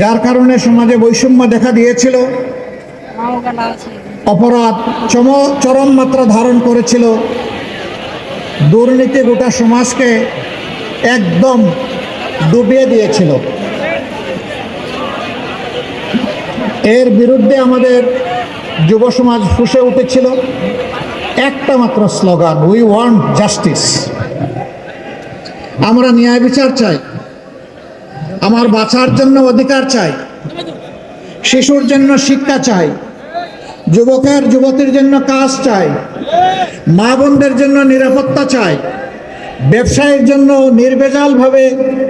যার কারণে সমাজে বৈষম্য দেখা দিয়েছিল। অপরাধ চম, চরম মাত্রা ধারণ করেছিল। দুর্নীতি গোটা সমাজকে একদম ডুবিয়ে দিয়েছিল। এর বিরুদ্ধে আমাদের যুব সমাজ ফুসে উঠেছিল। একটা মাত্র স্লোগান উই ওয়ান্ট জাস্টিস আমরা ন্যায় বিচার চাই। আমার বাঁচার জন্য অধিকার চাই, শিশুর জন্য শিক্ষা চাই, যুবকের, যুবতীর জন্য কাজ চাই, মা বোনদের জন্য নিরাপত্তা চাই, ব্যবসায়ের জন্য নির্ভেজালভাবে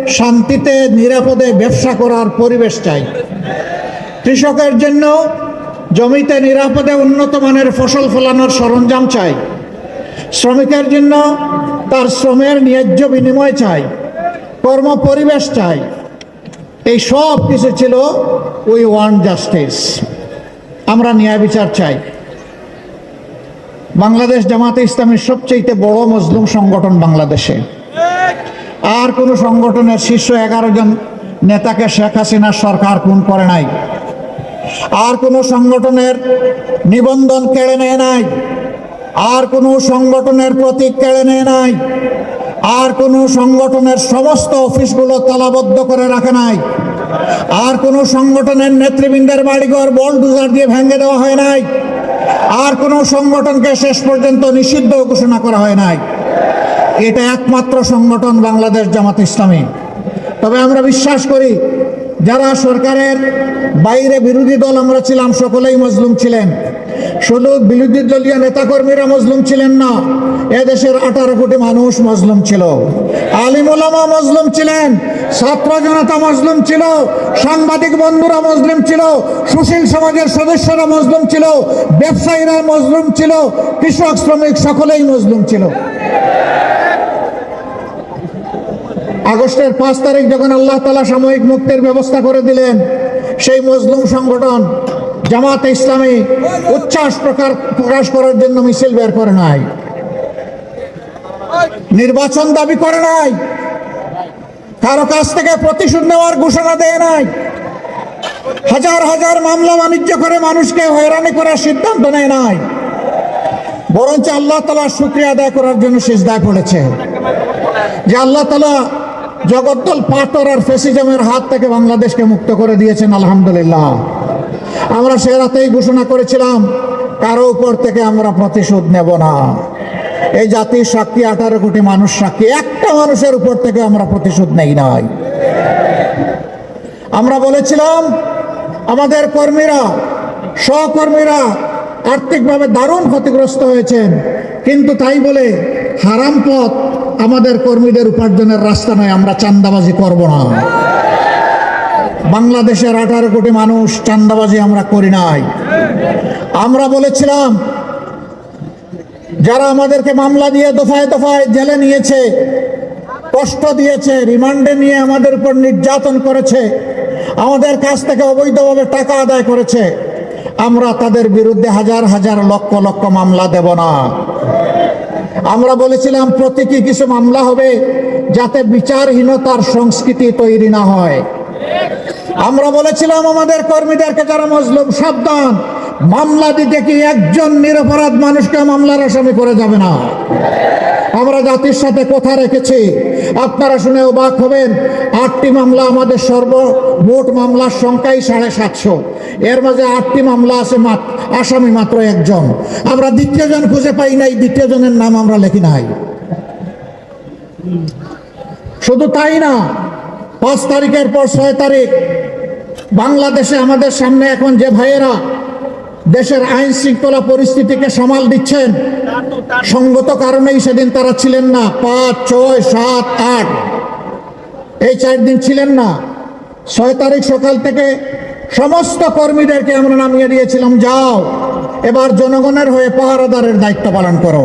শান্তিতে, নিরাপদে ব্যবসা করার পরিবেশ চাই। কৃষকের জন্য জমিতে নিরাপদে উন্নত মানের ফসল ফলানোর সরঞ্জাম চাই। শ্রমিকের জন্য তার শ্রমের ন্যায্য বিনিময় চাই। কর্ম পরিবেশ চাই। এই সব কিছু ছিল উই ওয়ান জাস্টিস। আমরা ন্যায় বিচার চাই। বাংলাদেশ জামাতে ইসলামের সবচেয়ে বড় মজলুম সংগঠন বাংলাদেশে। আর কোনো সংগঠনের শীর্ষ এগারো জন নেতাকে শেখ হাসিনার সরকার খুন করে নাই। আর কোনো সংগঠনের নিবন্ধন কেড়ে নেয় নাই। আর কোনো সংগঠনের প্রতীক কেড়ে নেয় নাই। আর কোনো সংগঠনের সমস্ত অফিসগুলো তালাবদ্ধ করে রাখে নাই। আর কোনো সংগঠনের নেতৃবৃন্দের বাড়িঘর বলডুজার দিয়ে ভেঙে দেওয়া হয় নাই। আর কোনো সংগঠনকে শেষ পর্যন্ত নিষিদ্ধ ঘোষণা করা হয় নাই। এটা একমাত্র সংগঠন বাংলাদেশ জামাত ইসলামী। তবে আমরা বিশ্বাস করি যারা সরকারের বাইরে বিরোধী দল আমরা ছিলাম, সকলেই মজলুম ছিলেন। শুধু বিরোধী দলীয় নেতাকর্মীরা মজলুম ছিলেন না, এদেশের আঠারো কোটি মানুষ মজলুম ছিল। আলিমুলামা মজলুম ছিলেন, ছাত্র জনতা মজলুম ছিল, সাংবাদিক বন্ধুরা মজলুম ছিল, সুশীল সমাজের সদস্যরা মজলুম ছিল, ব্যবসায়ীরা মজলুম ছিল, কৃষক শ্রমিক সকলেই মজলুম ছিল। আগস্টের পাঁচ তারিখ যখন আল্লাহ তালা সাময়িক মুক্তির ব্যবস্থা করে দিলেন, সেই মজলুম সংগঠন জামাত ইসলামী উচ্ছ্বাস প্রকার প্রকাশ করার জন্য মিছিল বের করে নাই। নির্বাচন দাবি করে নাই। কারও কাছ থেকে প্রতিশোধ নেওয়ার ঘোষণা দেয় নাই। হাজার হাজার মামলা বাণিজ্য করে মানুষকে হয়রানি করার সিদ্ধান্ত নেয় নাই। বরঞ্চ আল্লাহ তালা শুক্রিয়া আদায় করার জন্য সিজদায় পড়েছে। যে আল্লাহ তালা জগদ্দল পাথর আর ফেসিজমের হাত থেকে বাংলাদেশকে মুক্ত করে দিয়েছেন, আলহামদুলিল্লাহ। আমরা সে রাতেই ঘোষণা করেছিলাম, কারও উপর থেকে আমরা প্রতিশোধ নেব না। এই জাতির সাক্ষী আঠারো কোটি মানুষ সাক্ষী, একটা মানুষের উপর থেকে আমরা প্রতিশোধ নেই নাই। আমরা বলেছিলাম, আমাদের কর্মীরা, সহকর্মীরা আর্থিকভাবে দারুণ ক্ষতিগ্রস্ত হয়েছেন। কিন্তু তাই বলে হারাম পথ আমাদের কর্মীদের উপার্জনের রাস্তা নয়, আমরা চান্দাবাজি করব না। বাংলাদেশের আঠারো কোটি মানুষ চান্দাবাজি আমরা করি নাই। আমরা বলেছিলাম, যারা আমাদেরকে মামলা দিয়ে দফায় দফায় জেলে নিয়েছে, কষ্ট দিয়েছে, রিমান্ডে নিয়ে আমাদের উপর নির্যাতন করেছে, আমাদের কাছ থেকে অবৈধভাবে টাকা আদায় করেছে আমরা তাদের বিরুদ্ধে হাজার হাজার লক্ষ লক্ষ মামলা দেব না। আমরা বলেছিলাম, প্রতীকী কিছু মামলা হবে যাতে বিচারহীনতার সংস্কৃতি তৈরি না হয়। আমরা বলেছিলাম, আমাদের কর্মীদেরকে যারা মজলুম, সাবধান। মামলা দিতে কি একজন নিরপরাধ মানুষকে মামলার আসামি করে যাবে না? আমরা জাতির সাথে কথা রেখেছি। আপনারা শুনে অবাক হবেন, আটটি মামলা আমাদের সর্বমোট মামলার সংখ্যাই সাড়ে সাতশো। এর মাঝে আটটি মামলা আছে আসামি মাত্র একজন। আমরা দ্বিতীয় জন খুঁজে পাই নাই দ্বিতীয় জনের নাম আমরা লিখি নাই। শুধু তাই না, পাঁচ তারিখের পর ছয় তারিখ, বাংলাদেশে আমাদের সামনে এখন যে ভাইয়েরা দেশের আইন শৃঙ্খলা পরিস্থিতিকে সামাল দিচ্ছেন। সঙ্গত কারণেই সেদিন তারা ছিলেন না। পাঁচ, ছয়, সাত, আট। এই চার দিন ছিলেন না। ছয় তারিখ সকাল থেকে সমস্ত কর্মীদেরকে আমরা নামিয়ে দিয়েছিলাম। যাও, এবার জনগণের হয়ে পাহারাদারের দায়িত্ব পালন করো।